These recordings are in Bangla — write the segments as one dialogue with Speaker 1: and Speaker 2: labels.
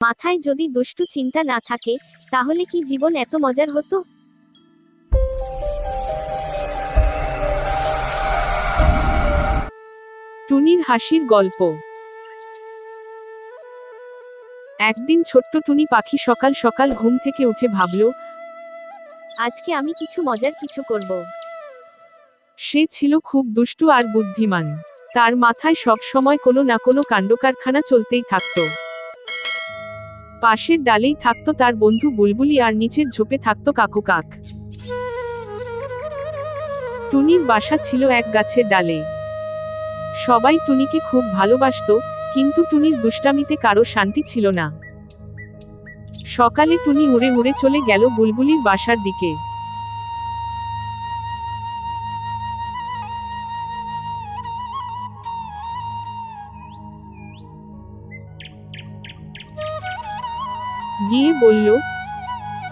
Speaker 1: মাথায় যদি দুষ্টু চিন্তা না থাকে তাহলে কি জীবন এত মজার হতো?
Speaker 2: টুনির হাসির গল্প। একদিন ছোট্ট টুনি পাখি সকাল সকাল ঘুম থেকে উঠে ভাবল
Speaker 1: আজকে আমি কিছু মজার কিছু করব।
Speaker 2: সে ছিল খুব দুষ্টু আর বুদ্ধিমান। তার মাথায় সব সময় কোনো না কোনো কাণ্ডকারখানা চলতেই থাকত। পাশের ডালেই থাকতো তার বন্ধু বুলবুলি আর নিচের ঝোপে থাকতো কাকু কাক। টুনির বাসা ছিল এক গাছের ডালে। সবাই টুনিকে খুব ভালোবাসত, কিন্তু টুনির দুষ্টামিতে কারও শান্তি ছিল না। সকালে টুনি উড়ে উড়ে চলে গেল বুলবুলির বাসার দিকে। গিয়ে বলল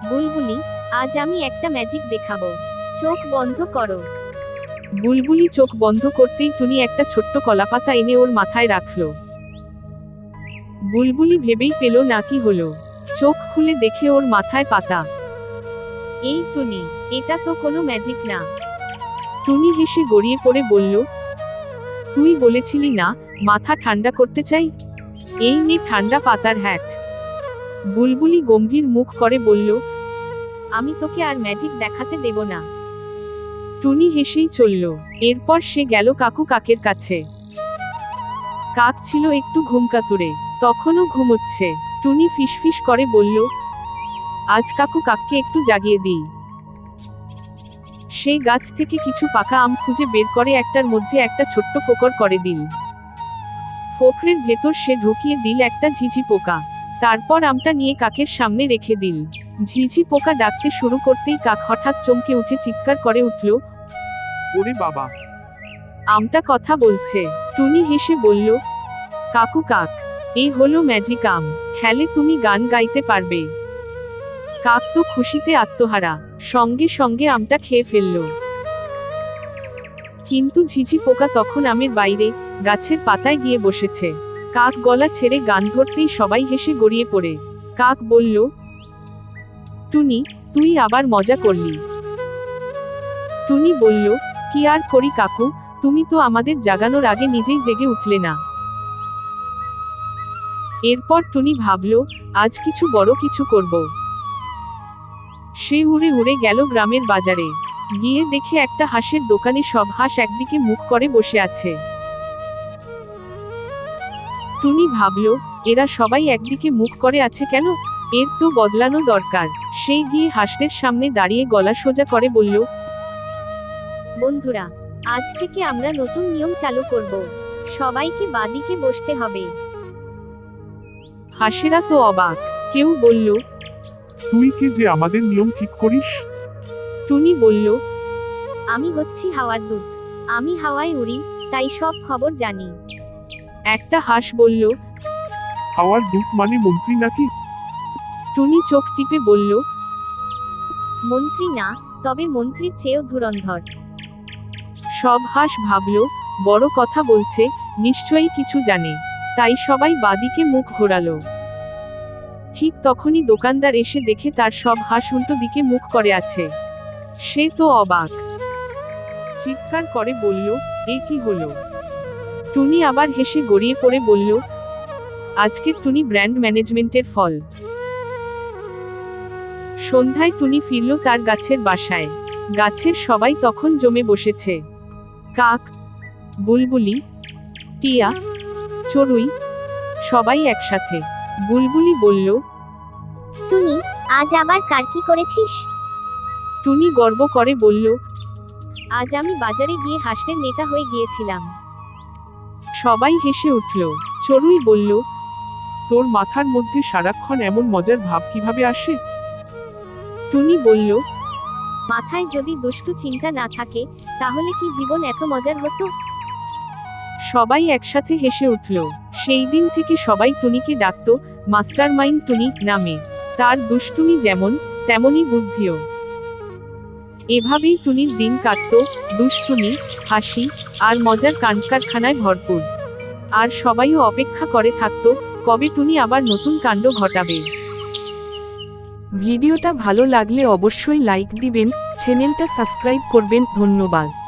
Speaker 1: বুলবুলি আজ আমি একটা ম্যাজিক দেখাবো। চোখ বন্ধ করো।
Speaker 2: বুলবুলি চোখ বন্ধ করতেই টুনি একটা ছোট্ট কলাপাতা এনে ওর মাথায় রাখল। বুলবুলি ভেবেই পেল না কি হলো। চোখ খুলে দেখে ওর মাথায় পাতা।
Speaker 1: এই টুনি এটা তো কোনো ম্যাজিক না।
Speaker 2: টুনি হেসে গড়িয়ে পড়ে বলল তুই বলেছিলি না মাথা ঠান্ডা করতে চাই? এই নে ঠান্ডা পাতার হ্যাট বুলবুলি গম্ভীর মুখ করে বলল,
Speaker 1: আমি তোকে আর ম্যাজিক দেখাতে দেব না।
Speaker 2: টুনি হেসেই চলল। এরপর সে গেল কাকু কাকের কাছে। কাক ছিল একটু ঘুমকাতুরে, তখনও ঘুমোচ্ছে। টুনি ফিসফিস করে বলল, আজ কাকু কাককে একটু জাগিয়ে দিই। সেই গাছ থেকে কিছু পাকা আম খুঁজে বের করে একটার মধ্যে একটা ছোট্ট ফোকর করে দিল। ফোকরের ভেতর সে ঢুকিয়ে দিল একটা ঝিঝি পোকা। তারপর আমটা নিয়ে কাকের সামনে রেখে দিল। ঝিঝি পোকা ডাকতে শুরু করতেই কাক হঠাৎ চমকে উঠে চিৎকার করে উঠল
Speaker 3: ওরে বাবা।
Speaker 2: আমটা কথা বলছে। টুনি হেসে বলল কাকু কাক এই হলো ম্যাজিক আম। খেলে তুমি গান গাইতে পারবে। কাক তো খুশিতে আত্মহারা। সঙ্গে সঙ্গে আমটা খেয়ে ফেলল। কিন্তু ঝিঝি পোকা তখন আমের বাইরে গাছের পাতায় গিয়ে বসেছে। কাক গলা ছেড়ে গান ধরতেই সবাই হেসে গড়িয়ে পড়ে। কাক বলল, টুনি, তুই আবার মজা করলি। টুনি বলল, কি আর করি কাকু, তুমি তো আমাদের জাগানোর আগে নিজেই জেগে উঠলে না। এরপর টুনি ভাবল, আজ কিছু বড় কিছু করব। সে উড়ে উড়ে গেল গ্রামের বাজারে। গিয়ে দেখে একটা হাঁসের দোকানে সব হাঁস একদিকে মুখ করে বসে আছে। টুনি ভাবল এরা সবাই একদিকে মুখ করে আছে কেন? এর তো বদলানো দরকার। সেই গিয়ে হাঁসদের সামনে দাঁড়িয়ে গলা সোজা করে বলল
Speaker 1: বন্ধুরা আজ থেকে আমরা নতুন নিয়ম চালু করব। সবাইকে বাদিকে বসতে হবে।
Speaker 2: হাসেরা তো অবাক। কেউ বলল
Speaker 3: তুই কি যে আমাদের নিয়ম ঠিক করিস?
Speaker 2: টুনি বলল
Speaker 1: আমি হচ্ছি হাওয়ার দূত। আমি হাওয়ায় উড়ি তাই সব খবর জানি।
Speaker 2: একটা হাঁস বলল
Speaker 3: হাওয়ার দূত মানে মন্ত্রী নাকি?
Speaker 2: টুনি চোখ টিপে বলল
Speaker 1: মন্ত্রী না তবে মন্ত্রীর চেয়েও ধুরন্ধর।
Speaker 2: সব হাঁস ভাবল বড় কথা বলছে নিশ্চয়ই কিছু জানে। তাই সবাই বাদিকে মুখ ঘোরালো। ঠিক তখনই দোকানদার এসে দেখে তার সব হাঁস উল্টো দিকে মুখ করে আছে। সে তো অবাক। চিৎকার করে বলল এ কি হলো? টুনি আবার হেসে গড়িয়ে পড়ে বলল আজকের টুনি ব্র্যান্ড ম্যানেজমেন্টের ফল। সন্ধ্যায় টুনি ফিরল তার গাছের বাসায়। গাছের সবাই তখন জমে বসেছে। কাক বুলবুলি টিয়া চড়ুই সবাই একসাথে। বুলবুলি বলল
Speaker 1: তুমি আজ আবার কার কি করেছিস?
Speaker 2: টুনি গর্ব করে বলল
Speaker 1: আজ আমি বাজারে গিয়ে হাঁসদের নেতা হয়ে গিয়েছিলাম।
Speaker 2: সবাই হেসে উঠল। চড়ুই বলল
Speaker 3: তোর মাথার মধ্যে সারাক্ষণ এমন মজার ভাব কীভাবে আসে?
Speaker 2: টুনি বলল
Speaker 1: মাথায় যদি দুষ্টু চিন্তা না থাকে তাহলে কি জীবন এত মজার হতো?
Speaker 2: সবাই একসাথে হেসে উঠল। সেই দিন থেকে সবাই টুনিকে ডাকত মাস্টার মাইন্ড টুনি নামে। তার দুষ্টুমি যেমন তেমনই বুদ্ধিও। এভাবেই টুনির দিন কাটত দুষ্টুনি হাসি, আর মজার কানকারখানায় ভরপুর। আর সবাইও অপেক্ষা করে থাকত,
Speaker 4: কবে টুনি আবার নতুন কাণ্ড ঘটাবে।
Speaker 2: ভিডিওটা ভালো লাগলে অবশ্যই লাইক দিবেন, চ্যানেলটা সাবস্ক্রাইব করবেন, ধন্যবাদ।